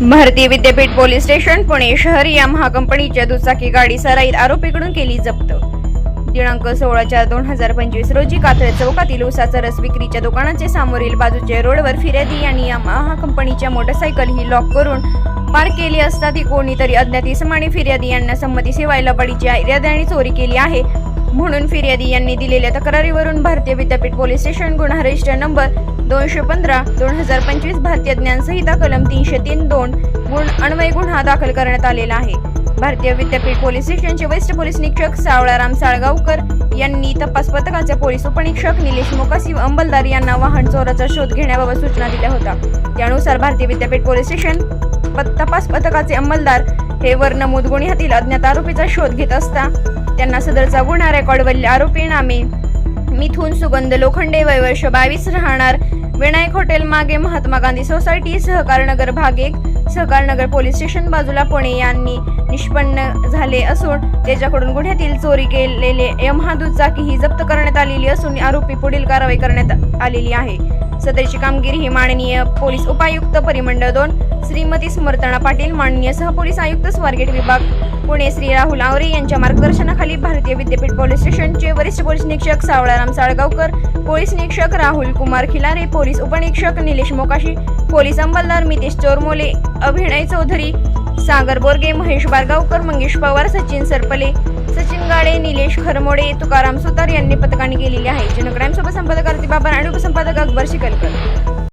भारतीय Vidyapeeth police station Pune शहर या महाकंपनीच्या दुचाकी गाडी सराईत आरोपीकडून केली जप्त. दिनांक सोळा चार दोन हजार पंचवीस रोजी कातळ चौकातील उसाचा रस विक्रीच्या दुकानाचे सामोरील बाजूच्या रोडवर फिर्यादी यांनी या महाकंपनीच्या मोटरसायकल ही लॉक करून पार्क केली असता ती कोणीतरी अज्ञात इसमाने फिर्यादी यांना संमतीशिवाय लबाडीच्या इराद्याने चोरी केली आहे. म्हणून फिर्यादी यांनी दिलेल्या तक्रारीवरून भारतीय विद्यापीठ पोलीस स्टेशन गुन्हा रजिस्टर नंबर दोनशे पंधरा दोन हजार पंचवीस भारतीय ज्ञान संहिता कलम तीनशे तीन दोन गुण अन्वय गुन्हा दाखल करण्यात आलेला आहे. भारतीय विद्यापीठ पोलीस स्टेशनचे वरिष्ठ पोलीस निरीक्षक सावळाराम साळगावकर यांनी तपास पथकाचे पोलीस उपनिरीक्षक निलेश मोकासी व अंमलदार यांना वाहन चोराचा शोध घेण्याबाबत सूचना दिल्या होत्या. त्यानुसार भारतीय विद्यापीठ पोलीस स्टेशन प- तपास पथकाचे अंमलदार हे वर नमूद गुन्ह्यातील अज्ञात आरोपीचा शोध घेत असता त्यांना सदरचा गुन्हा रेकॉर्डवरील आरोपी नामे मिथून सुगंध लोखंडे वय वर्ष बावीस राहणार. विनायक हॉटेल मागे महात्मा गांधी सोसायटी सहकारनगर भाग एक सहकारनगर पोलीस स्टेशन बाजूला पुणे यांनी निष्पन्न झाले असून त्याच्याकडून गुन्ह्यातील चोरी केलेले यमहा दुचाकी ही जप्त करण्यात आलेली असून आरोपी पुढील कारवाई करण्यात आलेली आहे. सदरची कामगिरी ही माननीय पोलीस उपायुक्त परिमंडळ दोन श्रीमती स्मर्तना पाटील माननीय सहपोलीस आयुक्त स्वारगेट विभाग पुणे श्री राहुल आवरे यांच्या मार्गदर्शनाखाली भारतीय विद्यापीठ पोलीस स्टेशनचे वरिष्ठ पोलीस निरीक्षक सावळाराम साळगावकर पोलीस निरीक्षक राहुल कुमार खिलारे पोलीस उपनिरीक्षक निलेश मोकाशी पोलीस अंमलदार मितेश चोरमोले अभिनय चौधरी सागर बोरगे महेश बारगावकर मंगेश पवार सचिन सरपले गाडे निलेश खरमोडे तुकाराम सुतार यांनी पथकाने केलेली आहे. जनक्राईम सोबत संपादक आरती बाबर आणि उपसंपादक अकबर शिकलकर.